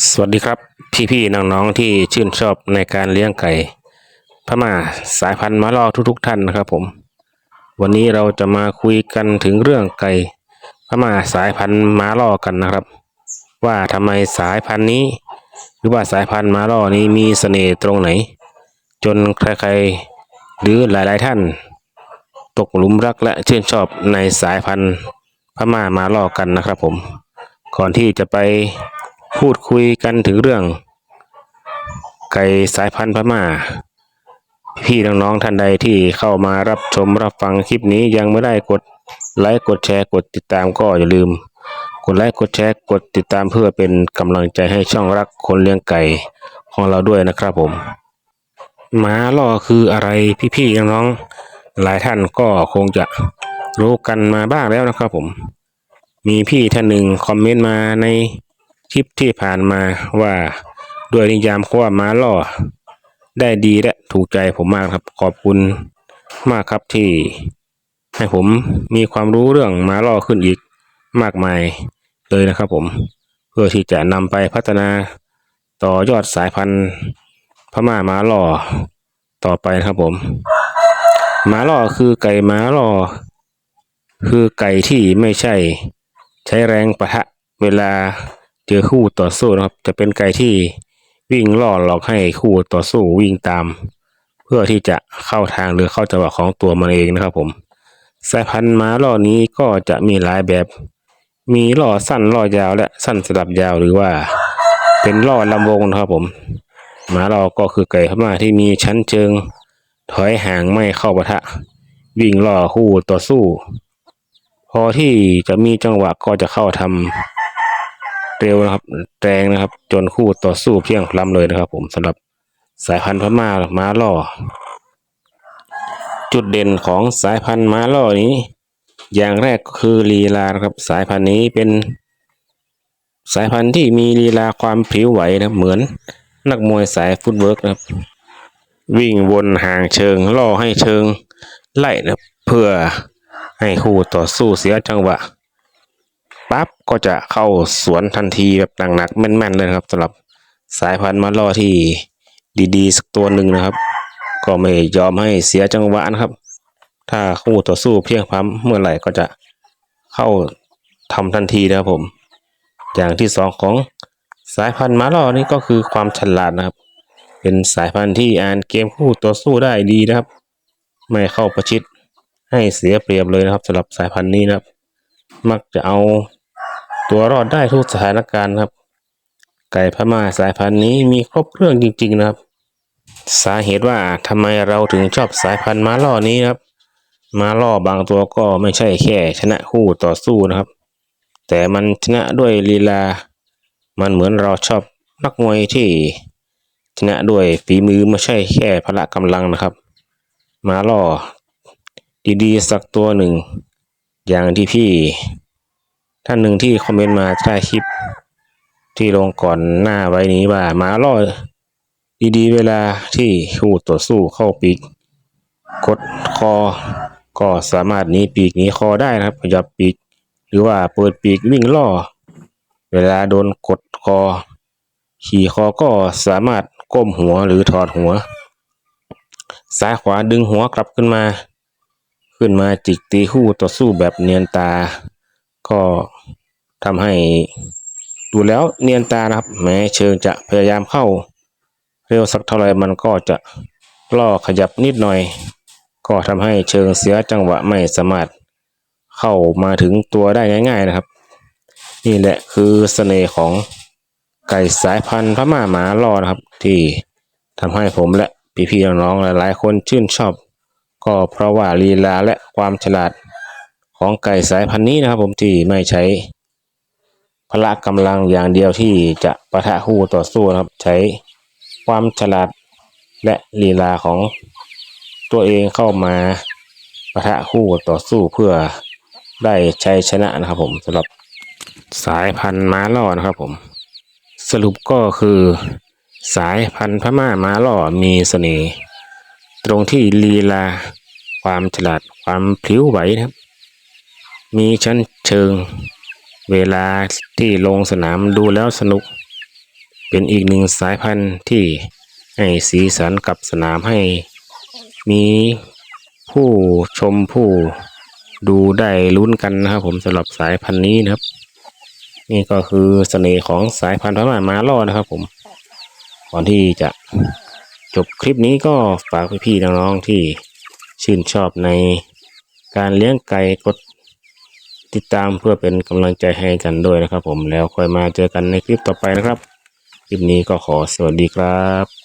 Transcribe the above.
สวัสดีครับ พี่ๆน้องๆที่ชื่นชอบในการเลี้ยงไก่พม่าสายพันธุ์มะลอทุกๆ ท่านนะครับผม วันนี้เราจะมาคุยกันถึงเรื่องไก่พม่าสายพันธุ์มาลอกันนะครับ ว่าทำไมสายพันธุ์นี้ หรือว่าสายพันธุ์มาลอนี้มีเสน่ห์ตรงไหน จนใครๆหรือหลายๆท่าน ตกหลุมรักและชื่นชอบในสายพันธุ์พม่ามาลอกันนะครับผม ก่อนที่จะไป พูดคุยกันถึงเรื่อง ไก่สายพันธุ์พม่า พี่น้องๆท่านใดที่เข้ามารับชมรับฟังคลิปนี้ยังไม่ได้กดไลค์กดแชร์กดติดตามก็อย่าลืม กดไลค์กดแชร์กดติดตามเพื่อเป็นกำลังใจให้ช่องรักคนเลี้ยงไก่ของเราด้วยนะครับผมหมาล่อคืออะไรพี่ๆน้องๆหลายท่านก็คงจะรู้กันมาบ้างแล้วนะครับผม มีพี่ท่านหนึ่งคอมเมนต์มาใน คลิปที่ผ่านมาว่าด้วยนิยามว่าม้าล่อ ได้ดีและถูกใจผมมากครับขอบคุณมากครับที่ ให้ผมมีความรู้เรื่องม้าล่อขึ้นอีกมากมายเลยนะครับผมเพื่อที่จะนำไปพัฒนาต่อยอดสายพันธุ์พม่าม้าล่อต่อไปนะครับผมม้าล่อคือไก่ม้าล่อ คือไก่ที่ไม่ใช่ ใช้แรงปะทะเวลา เจอคู่ต่อสู้นะครับ จะเป็นไก่ที่วิ่งล่อหลอกให้คู่ต่อสู้วิ่งตาม เพื่อที่จะเข้าทางหรือเข้าจังหวะของตัวมันเองนะครับผมสายพันธุ์ม้าล่อนี้ก็จะมีหลายแบบ มีล่อสั้นล่อยาวและสั้นสลับยาวหรือว่า เป็นล่อลำวงนะครับผมม้าล่อก็คือไก่พม่าที่มีชั้นเชิง ถอยห่างไม่เข้าปะทะ วิ่งล่อคู่ต่อสู้ พอที่จะมีจังหวะก็จะเข้าทำ เร็วนะครับ แรงนะครับ จนคู่ต่อสู้เพียงล้ำเลยนะครับ ผมสำหรับสายพันธุ์พม่าม้าล่อ จุดเด่นของสายพันธุ์ม้าล่อนี้ อย่างแรกคือลีลาครับ สายพันธุ์นี้เป็น สายพันธุ์ที่มีลีลาความพริ้วไหวนะเหมือนนักมวยสายฟุตเวิร์กนะครับ วิ่งวนห่างเชิงล่อให้เชิงไล่นะเพื่อให้คู่ต่อสู้เสียจังหวะ ก็จะเข้าสวนทันทีแบบหนักๆแม่นๆเลยครับสำหรับสายพันธุ์ม้าล่อที่ดีๆ สักตัวหนึ่งนะครับ ก็ไม่ยอมให้เสียจังหวะนะครับ ถ้าคู่ต่อสู้เพียงพล้ำเมื่อไหร่ก็จะเข้าทำทันทีนะครับผม อย่างที่สองของสายพันธุ์ม้าล่อนี่ก็คือความฉลาดนะครับ เป็นสายพันธุ์ที่อ่านเกมคู่ต่อสู้ได้ดีนะครับ ไม่เข้าประชิดให้เสียเปรียบเลยนะครับสำหรับสายพันธุ์นี้นะครับ มักจะเอา ตัวรอดได้ทุกสถานการณ์ครับ ไก่พม่าสายพันธุ์นี้มีครบเครื่องจริง ๆนะครับ สาเหตุว่าทำไมเราถึงชอบสายพันธุ์ม้าล่อนี้ครับ ม้าล่อบางตัวก็ไม่ใช่แค่ชนะคู่ต่อสู้นะครับ แต่มันชนะด้วยลีลา มันเหมือนเราชอบนักมวยที่ชนะด้วยฝีมือไม่ใช่แค่พละกำลังนะครับ ม้าล่อดีๆสักตัวหนึ่ง อย่างที่พี่ ท่านหนึ่งที่คอมเมนต์มาใต้คลิป ที่ลงก่อนหน้าไว้นี้ว่ามาล่อดีๆ เวลาที่คู่ต่อสู้เข้าปีกกดคอ ก็สามารถหนีปีกหนีคอได้นะครับขยับปีก หรือว่าเปิดปีกวิ่งล่อ เวลาโดนกดคอ ขี่คอก็สามารถก้มหัวหรือถอดหัว ซ้ายขวาดึงหัวกลับขึ้นมา ขึ้นมาจิกตีคู่ต่อสู้แบบเนียนตา ก็ทำให้ดูแล้วเนียนตานะครับ แม้เชิงจะพยายามเข้าเร็วสักเท่าไรมันก็จะล่อขยับนิดหน่อย ก็ทำให้เชิงเสียจังหวะไม่สามารถเข้ามาถึงตัวได้ง่าย ๆนะครับ นี่แหละคือเสน่ห์ของไก่สายพันธุ์พม่าหมาล่อนะครับ ที่ทำให้ผมและพี่ๆน้องๆหลายๆ คนชื่นชอบ ก็เพราะว่าลีลาและความฉลาด ของไก่สายพันธุ์นี้นะครับ ผมที่ไม่ใช้พละกำลังอย่างเดียวที่จะประทะคู่ต่อสู้นะครับ ใช้ความฉลาดและลีลาของตัวเองเข้ามาประทะคู่ต่อสู้เพื่อได้ชัยชนะนะครับ ผมสำหรับสายพันธุ์ม้าล่อนะครับ ผม สรุปก็คือสายพันธุ์พม่าม้าล่อมีเสน่ห์ตรงที่ลีลาความฉลาดความพลิ้วไหวนะครับ มีชั้นเชิง เวลาที่ลงสนามดูแล้วสนุก เป็นอีกหนึ่งสายพันธุ์ที่ให้สีสันกับสนามให้ มีผู้ชมผู้ดูได้ลุ้นกันนะครับผมสำหรับสายพันธุ์นี้นะครับ นี่ก็คือเสน่ห์ของสายพันธุ์พม่ามาล่อนะครับผมก่อนที่จะจบคลิปนี้ก็ฝากพี่ๆน้องๆที่ชื่นชอบในการเลี้ยงไก่กด ติดตามเพื่อเป็นกำลังใจให้กันด้วยนะครับ ผมแล้วค่อยมาเจอกันในคลิปต่อไปนะครับ คลิปนี้ก็ขอสวัสดีครับ